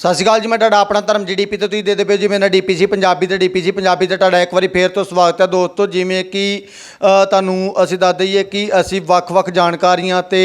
ਸਤਿ ਸ਼੍ਰੀ ਅਕਾਲ ਜੀ, ਮੈਂ ਤੁਹਾਡਾ ਆਪਣਾ ਧਰਮ ਜੀਡੀਪੀ ਤੇ ਤੁਸੀਂ ਦੇ ਪਏ ਹੋ ਜੀ ਮੇਰਾ ਡੀਪੀਸੀ ਪੰਜਾਬੀ ਤੇ ਡੀਪੀਸੀ ਪੰਜਾਬੀ ਤੇ ਤੁਹਾਡਾ ਇੱਕ ਵਾਰੀ ਫੇਰ ਤੋਂ ਸਵਾਗਤ ਹੈ ਦੋਸਤੋ, ਜਿਵੇਂ ਕਿ ਤੁਹਾਨੂੰ ਅਸੀਂ ਦੱਸ ਦਈਏ ਕਿ ਅਸੀਂ ਵੱਖ-ਵੱਖ ਜਾਣਕਾਰੀਆਂ ਤੇ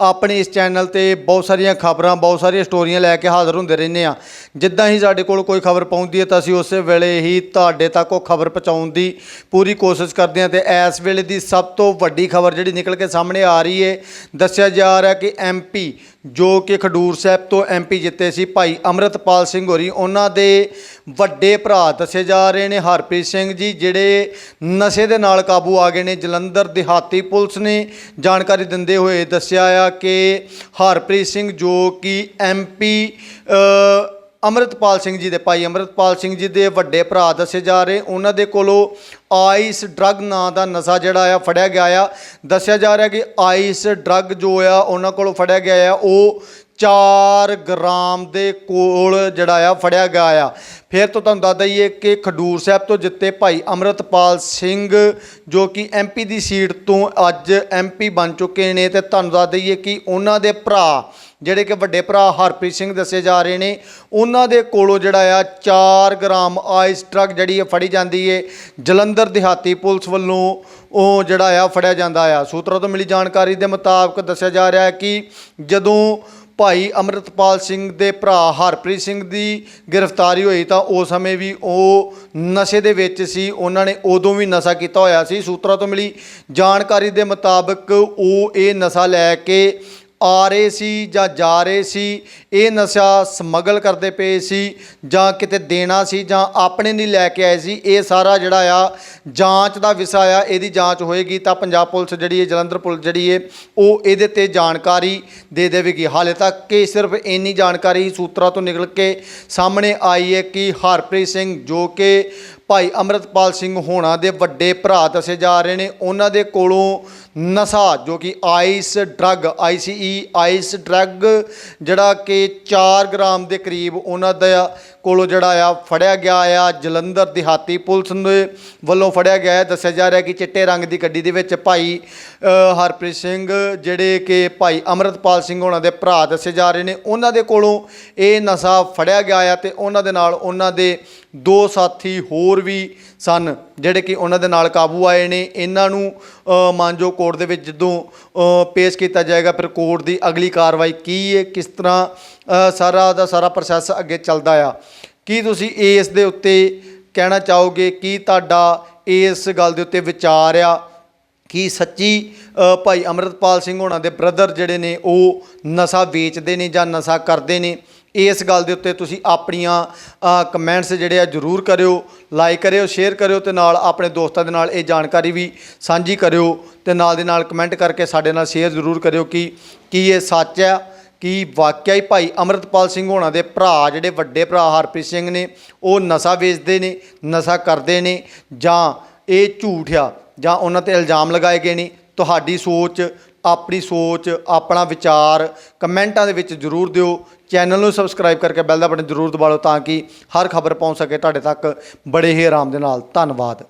ਆਪਣੇ ਇਸ ਚੈਨਲ ਤੇ ਬਹੁਤ ਸਾਰੀਆਂ ਖਬਰਾਂ, ਬਹੁਤ ਸਾਰੀਆਂ ਸਟੋਰੀਆਂ ਲੈ ਕੇ ਹਾਜ਼ਰ ਹੁੰਦੇ ਰਹਿੰਦੇ ਆ ਜਿੱਦਾਂ ਹੀ ਸਾਡੇ ਕੋਲ ਕੋਈ ਖਬਰ ਪਹੁੰਚਦੀ ਹੈ ਤਾਂ ਅਸੀਂ ਉਸੇ ਵੇਲੇ ਹੀ ਤੁਹਾਡੇ ਤੱਕ ਉਹ ਖਬਰ ਪਹੁੰਚਾਉਣ ਦੀ ਪੂਰੀ ਕੋਸ਼ਿਸ਼ ਕਰਦੇ ਹਾਂ ਤੇ ਇਸ ਵੇਲੇ ਦੀ ਸਭ ਤੋਂ ਵੱਡੀ ਖਬਰ ਜਿਹੜੀ ਨਿਕਲ ਕੇ ਸਾਹਮਣੇ ਆ ਰਹੀ ਹੈ, ਦੱਸਿਆ ਜਾ ਰਿਹਾ ਕਿ ਐਮਪੀ ਜੋ ਕਿ ਖਡੂਰ ਸਾਹਿਬ ਤੋਂ ਐਮਪੀ ਜਿੱਤੇ ਸੀ ਭਾਈ ਅੰਮ੍ਰਿਤਪਾਲ ਸਿੰਘ ਹੋਰੀ, ਉਹਨਾਂ ਦੇ ਵੱਡੇ ਭਰਾ ਦੱਸੇ ਜਾ ਰਹੇ ਨੇ। ਹਰਪ੍ਰੀਤ ਸਿੰਘ ਜੀ, ਜਿਹੜੇ ਨਸ਼ੇ ਦੇ ਨਾਲ ਕਾਬੂ ਆ ਗਏ ਨੇ, ਜਲੰਧਰ ਦਿਹਾਤੀ ਪੁਲਿਸ ਨੇ ਜਾਣਕਾਰੀ ਦਿੰਦੇ ਹੋਏ ਦੱਸਿਆ ਆ ਕਿ ਹਰਪ੍ਰੀਤ ਸਿੰਘ ਜੋ ਕਿ ਐਮਪੀ ਅੰਮ੍ਰਿਤਪਾਲ ਸਿੰਘ ਜੀ ਦੇ ਭਾਈ ਅੰਮ੍ਰਿਤਪਾਲ ਸਿੰਘ ਜੀ ਦੇ ਵੱਡੇ ਭਰਾ ਦੱਸੇ ਜਾ ਰਹੇ। ਉਹਨਾਂ ਦੇ ਕੋਲੋਂ ਆਈਸ ਡਰੱਗ ਨਾਂ ਦਾ ਨਸ਼ਾ ਜਿਹੜਾ ਆ ਫੜਿਆ ਗਿਆ ਆ। ਦੱਸਿਆ ਜਾ ਰਿਹਾ ਕਿ ਆਈਸ ਡਰੱਗ ਜੋ ਆ, ਉਹਨਾਂ ਕੋਲੋਂ ਫੜਿਆ ਗਿਆ ਆ। ਉਹ 4 ਗ੍ਰਾਮ ਦੇ ਕੋਲ ਜਿਹੜਾ ਆ ਫੜਿਆ ਗਿਆ ਆ। ਫਿਰ ਤੋਂ ਤੁਹਾਨੂੰ ਦੱਸ ਦਈਏ ਕਿ ਖਡੂਰ ਸਾਹਿਬ ਤੋਂ ਜਿੱਤੇ ਭਾਈ ਅੰਮ੍ਰਿਤਪਾਲ ਸਿੰਘ, ਜੋ ਕਿ ਐਮਪੀ ਦੀ ਸੀਟ ਤੋਂ ਅੱਜ ਐਮਪੀ ਬਣ ਚੁੱਕੇ ਨੇ ਤੇ ਤੁਹਾਨੂੰ ਦੱਸ ਦਈਏ ਕਿ ਉਹਨਾਂ ਦੇ ਭਰਾ, ਜਿਹੜੇ ਕਿ ਵੱਡੇ ਭਰਾ ਹਰਪ੍ਰੀਤ ਸਿੰਘ ਦੱਸੇ ਜਾ ਰਹੇ ਨੇ, ਉਹਨਾਂ ਦੇ ਕੋਲੋਂ ਜਿਹੜਾ ਆ 4 ਗ੍ਰਾਮ ਆਈਸ ਟਰੱਕ ਜਿਹੜੀ ਹੈ ਫੜੀ ਜਾਂਦੀ ਹੈ ਜਲੰਧਰ ਦਿਹਾਤੀ ਪੁਲਿਸ ਵੱਲੋਂ ਉਹ ਜਿਹੜਾ ਆ ਫੜਿਆ ਜਾਂਦਾ ਆ। ਸੂਤਰਾਂ ਤੋਂ ਮਿਲੀ ਜਾਣਕਾਰੀ ਦੇ ਮੁਤਾਬਕ ਦੱਸਿਆ ਜਾ ਰਿਹਾ ਹੈ ਕਿ ਜਦੋਂ ਭਾਈ ਅੰਮ੍ਰਿਤਪਾਲ ਸਿੰਘ ਦੇ ਭਰਾ ਹਰਪ੍ਰੀਤ ਸਿੰਘ ਦੀ ਗ੍ਰਿਫਤਾਰੀ ਹੋਈ ਤਾਂ ਉਸ ਸਮੇਂ ਵੀ ਉਹ ਨਸ਼ੇ ਦੇ ਵਿੱਚ ਸੀ। ਉਹਨਾਂ ਨੇ ਉਦੋਂ ਵੀ ਨਸ਼ਾ ਕੀਤਾ ਹੋਇਆ ਸੀ। ਸੂਤਰਾਂ ਤੋਂ ਮਿਲੀ ਜਾਣਕਾਰੀ ਦੇ ਮੁਤਾਬਕ ਉਹ ਇਹ ਨਸ਼ਾ ਲੈ ਕੇ ਆ ਰਹੇ ਸੀ ਜਾਂ ਜਾ ਰਹੇ ਸੀ, ਇਹ ਨਸ਼ਾ ਸਮਗਲ ਕਰਦੇ ਪਏ ਸੀ ਜਾਂ ਕਿਤੇ ਦੇਣਾ ਸੀ ਜਾਂ ਆਪਣੇ ਨਹੀਂ ਲੈ ਕੇ ਆਏ ਸੀ, ਇਹ ਸਾਰਾ ਜਿਹੜਾ ਆ ਜਾਂਚ ਦਾ ਵਿਸ਼ਾ ਆ, ਇਹਦੀ ਜਾਂਚ ਹੋਏਗੀ ਤਾਂ ਪੰਜਾਬ ਪੁਲਿਸ ਜਿਹੜੀ ਹੈ ਜਲੰਧਰ ਪੁਲਿਸ ਜਿਹੜੀ ਹੈ ਉਹ ਇਹਦੇ ਤੇ ਜਾਣਕਾਰੀ ਦੇ ਦੇਵੇਗੀ। ਹਾਲੇ ਤੱਕ ਕਿ ਸਿਰਫ ਇੰਨੀ ਜਾਣਕਾਰੀ ਸੂਤਰਾਂ ਤੋਂ ਨਿਕਲ ਕੇ ਸਾਹਮਣੇ ਆਈ ਹੈ ਕਿ ਹਰਪ੍ਰੀਤ ਸਿੰਘ ਜੋ ਕਿ ਭਾਈ ਅੰਮ੍ਰਿਤਪਾਲ ਸਿੰਘ ਹੋਣਾ ਦੇ ਵੱਡੇ ਭਰਾ ਦੱਸੇ ਜਾ ਰਹੇ ਨੇ, ਉਹਨਾਂ ਦੇ ਕੋਲੋਂ ਨਸ਼ਾ ਜੋ ਕਿ ice drug ICE ice drug ਜਿਹੜਾ ਕਿ 4 ਗ੍ਰਾਮ ਦੇ ਕਰੀਬ ਉਹਨਾਂ ਦਾ ਕੋਲੋਂ ਜਿਹੜਾ ਆ ਫੜਿਆ ਗਿਆ ਆ। ਜਲੰਧਰ ਦਿਹਾਤੀ ਪੁਲਿਸ ਦੇ ਵੱਲੋਂ ਫੜਿਆ ਗਿਆ ਹੈ ਦੱਸਿਆ ਜਾ ਰਿਹਾ ਕਿ ਚਿੱਟੇ ਰੰਗ ਦੀ ਗੱਡੀ ਦੇ ਵਿੱਚ ਭਾਈ ਹਰਪ੍ਰੀਤ ਸਿੰਘ ਜਿਹੜੇ ਕਿ ਭਾਈ ਅੰਮ੍ਰਿਤਪਾਲ ਸਿੰਘ ਉਹਨਾਂ ਦੇ ਭਰਾ ਦੱਸੇ ਜਾ ਰਹੇ ਨੇ ਉਹਨਾਂ ਦੇ ਕੋਲੋਂ ਇਹ ਨਸ਼ਾ ਫੜਿਆ ਗਿਆ ਆ ਤੇ ਉਹਨਾਂ ਦੇ ਨਾਲ ਉਹਨਾਂ ਦੇ ਦੋ ਸਾਥੀ ਹੋਰ ਵੀ ਸਨ ਜਿਹੜੇ ਕਿ ਉਹਨਾਂ ਦੇ ਨਾਲ ਕਾਬੂ ਆਏ ਨੇ। ਇਹਨਾਂ ਨੂੰ ਅ, ਮਾਨਜੋ ਕੋਰਟ ਦੇ ਵਿੱਚ ਜਦੋਂ ਪੇਸ਼ ਕੀਤਾ ਜਾਏਗਾ, ਫਿਰ ਕੋਰਟ ਦੀ ਅਗਲੀ ਕਾਰਵਾਈ ਕੀ ਹੈ, ਕਿਸ ਤਰ੍ਹਾਂ ਸਾਰਾ ਦਾ ਸਾਰਾ ਪ੍ਰੋਸੈਸ ਅੱਗੇ ਚੱਲਦਾ ਆ। ਕੀ ਤੁਸੀਂ ਇਸ ਦੇ ਉੱਤੇ ਕਹਿਣਾ ਚਾਹੋਗੇ ਕੀ ਤੁਹਾਡਾ ਇਸ ਗੱਲ ਦੇ ਉੱਤੇ ਵਿਚਾਰ ਆ? ਕਿ ਸੱਚੀ ਭਾਈ ਅੰਮ੍ਰਿਤਪਾਲ ਸਿੰਘ ਹੋਣਾ ਦੇ ਬ੍ਰਦਰ ਜਿਹੜੇ ਨੇ, ਉਹ ਨਸ਼ਾ ਵੇਚਦੇ ਨੇ ਜਾਂ ਨਸ਼ਾ ਕਰਦੇ ਨੇ? ਇਸ ਗੱਲ ਦੇ ਉੱਤੇ ਤੁਸੀਂ ਆਪਣੀਆਂ ਕਮੈਂਟਸ ਜਿਹੜੇ ਆ ਜਰੂਰ ਕਰਿਓ ਲਾਈਕ ਕਰਿਓ ਸ਼ੇਅਰ ਕਰਿਓ ਤੇ ਨਾਲ ਆਪਣੇ ਦੋਸਤਾਂ ਦੇ ਨਾਲ ਇਹ ਜਾਣਕਾਰੀ ਵੀ ਸਾਂਝੀ ਕਰਿਓ ਤੇ ਨਾਲ ਦੇ ਨਾਲ ਕਮੈਂਟ ਕਰਕੇ ਸਾਡੇ ਨਾਲ ਸ਼ੇਅਰ ਜ਼ਰੂਰ ਕਰਿਓ ਕਿ, ਕੀ ਇਹ ਸੱਚ ਆ, ਕਿ ਵਾਕਿਆ ਹੀ ਭਾਈ ਅੰਮ੍ਰਿਤਪਾਲ ਸਿੰਘ ਹੋਣਾ ਦੇ ਭਰਾ ਜਿਹੜੇ ਵੱਡੇ ਭਰਾ ਹਰਪ੍ਰੀਤ ਸਿੰਘ ਨੇ, ਉਹ ਨਸ਼ਾ ਵੇਚਦੇ ਨੇ, ਨਸ਼ਾ ਕਰਦੇ ਨੇ ਜਾਂ ਇਹ ਝੂਠ ਆ ਜਾਂ ਉਹਨਾਂ ਤੇ ਇਲਜ਼ਾਮ ਲਗਾਏ ਗਏ ਨੇ, ਤੁਹਾਡੀ ਸੋਚ ਆਪਣੀ ਸੋਚ, ਆਪਣਾ ਵਿਚਾਰ ਕਮੈਂਟਾਂ ਦੇ ਵਿੱਚ ਜਰੂਰ ਦਿਓ। ਚੈਨਲ ਨੂੰ ਸਬਸਕ੍ਰਾਈਬ ਕਰਕੇ ਬੈਲ ਦਾ ਬਟਨ ਜਰੂਰ ਦਬਾ ਲਓ ਤਾਂ ਕਿ ਹਰ ਖਬਰ ਪਹੁੰਚ ਸਕੇ। ਤੁਹਾਡੇ ਤੱਕ ਬੜੇ ਹੀ ਆਰਾਮ ਦੇ ਨਾਲ। ਧੰਨਵਾਦ।